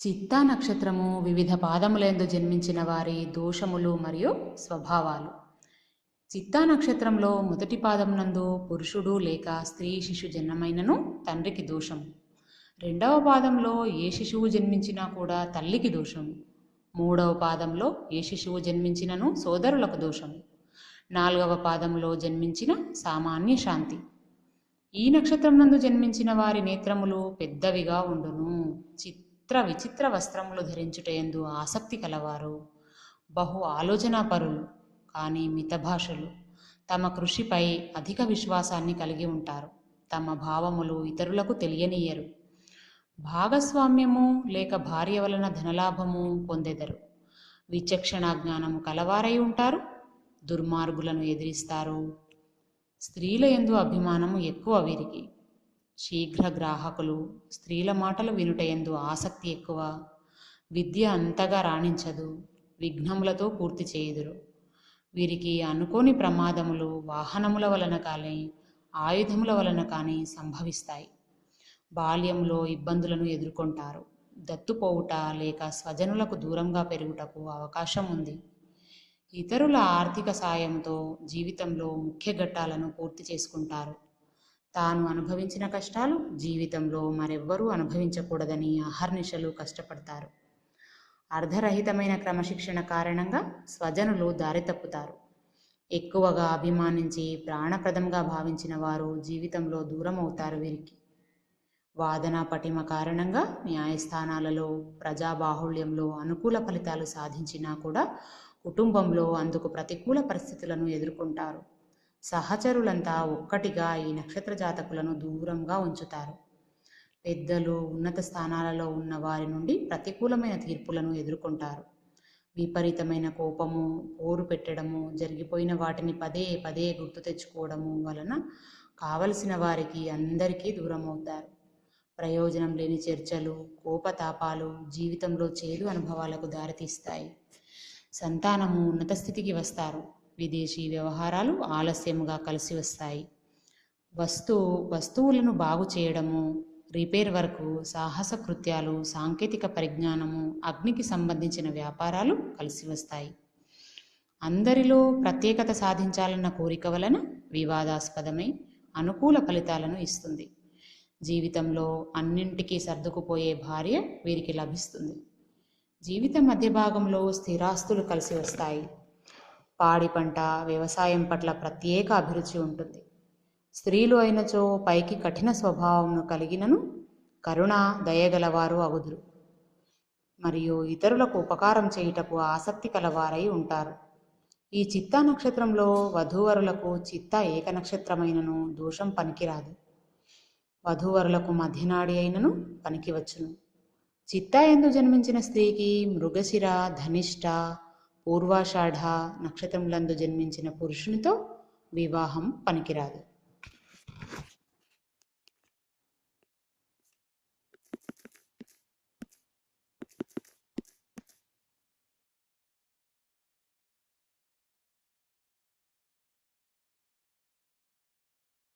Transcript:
చిత్తా నక్షత్రము వివిధ పాదములందు జన్మించిన వారి దోషములు మరియు స్వభావాలు. చిత్తా నక్షత్రంలో మొదటి పాదమునందు పురుషుడు లేక స్త్రీ శిశు జన్మమైనను తండ్రికి దోషము రెండవ పాదంలో ఏ శిశువు జన్మించినా కూడా తల్లికి దోషము మూడవ పాదంలో ఏ శిశువు జన్మించినను సోదరులకు దోషము నాలుగవ పాదంలో జన్మించిన సామాన్య శాంతి. ఈ నక్షత్రం నందు జన్మించిన వారి నేత్రములు పెద్దవిగా ఉండును. చిత్ర విచిత్ర వస్త్రములు ధరించుటయందు ఆసక్తి కలవారు. బహు ఆలోచనాపరులు కానీ మితభాషలు. తమ కృషిపై అధిక విశ్వాసాన్ని కలిగి ఉంటారు. తమ భావములు ఇతరులకు తెలియనీయరు. భాగస్వామ్యము లేక భార్య వలన ధనలాభము పొందెదరు. విచక్షణ జ్ఞానము కలవారై ఉంటారు. దుర్మార్గులను ఎదిరిస్తారు. స్త్రీల ఎందు అభిమానము ఎక్కువ వీరికి. శీఘ్ర గ్రాహకులు స్త్రీల మాటలు వినుటయందు ఆసక్తి ఎక్కువ. విద్య అంతగా రాణించదు విఘ్నములతో పూర్తి చేయుదురు. వీరికి అనుకోని ప్రమాదములు వాహనముల వలన కానీ ఆయుధముల వలన కానీ సంభవిస్తాయి. బాల్యంలో ఇబ్బందులను ఎదుర్కొంటారు. దత్తుపోవుట లేక స్వజనులకు దూరంగా పెరుగుటకు అవకాశం ఉంది ఇతరుల ఆర్థిక సాయంతో జీవితంలో ముఖ్య ఘట్టాలను పూర్తి చేసుకుంటారు. తాను అనుభవించిన కష్టాలు జీవితంలో మరెవ్వరూ అనుభవించకూడదని అహర్నిశలు కష్టపడతారు. అర్ధరహితమైన క్రమశిక్షణ కారణంగా స్వజనులు దారి తప్పుతారు. ఎక్కువగా అభిమానించి ప్రాణప్రదంగా భావించిన వారు జీవితంలో దూరం అవుతారు వీరికి. వాదన పటిమ కారణంగా న్యాయస్థానాలలో ప్రజాబాహుళ్యంలో అనుకూల ఫలితాలు సాధించినా కూడా కుటుంబంలో అందుకు ప్రతికూల పరిస్థితులను ఎదుర్కొంటారు. సహచరులంతా ఒక్కటిగా ఈ నక్షత్ర జాతకులను దూరంగా ఉంచుతారు. పెద్దలు ఉన్నత స్థానాలలో ఉన్న వారి నుండి ప్రతికూలమైన తీర్పులను ఎదుర్కొంటారు. విపరీతమైన కోపము పోరు పెట్టడము జరిగిపోయిన వాటిని పదే పదే గుర్తు తెచ్చుకోవడము వలన కావలసిన వారికి అందరికీ దూరం అవుతారు ప్రయోజనం లేని చర్చలు కోపతాపాలు జీవితంలో చేదు అనుభవాలకు దారితీస్తాయి. సంతానము ఉన్నత స్థితికి వస్తారు. విదేశీ వ్యవహారాలు ఆలస్యముగా కలిసి వస్తాయి. వస్తు వస్తువులను బాగు చేయడము రిపేర్ వరకు సాహస కృత్యాలు సాంకేతిక పరిజ్ఞానము అగ్నికి సంబంధించిన వ్యాపారాలు కలిసి వస్తాయి. అందరిలో ప్రత్యేకత సాధించాలన్న కోరిక వలన వివాదాస్పదమై అనుకూల ఫలితాలను ఇస్తుంది. జీవితంలో అన్నింటికీ సర్దుకుపోయే భార్య వీరికి లభిస్తుంది. జీవిత మధ్య భాగంలో స్థిరాస్తులు కలిసి వస్తాయి. పాడి పంట వ్యవసాయం పట్ల ప్రత్యేక అభిరుచి ఉంటుంది. స్త్రీలు అయినచో పైకి కఠిన స్వభావమును కలిగినను కరుణ దయగలవారు అగుదురు మరియు ఇతరులకు ఉపకారం చేయుటకు ఆసక్తి కలవారై ఉంటారు. ఈ చిత్తా నక్షత్రంలో వధూవరులకు చిత్త ఏక నక్షత్రమైనను దోషం పనికిరాదు. వధూవరులకు మధ్యనాడి అయినను పనికివచ్చును. చిత్త ఎందు జన్మించిన స్త్రీకి మృగశిర ధనిష్ట పూర్వాషాఢ నక్షత్రములందు జన్మించిన పురుషునితో వివాహం పనికిరాదు.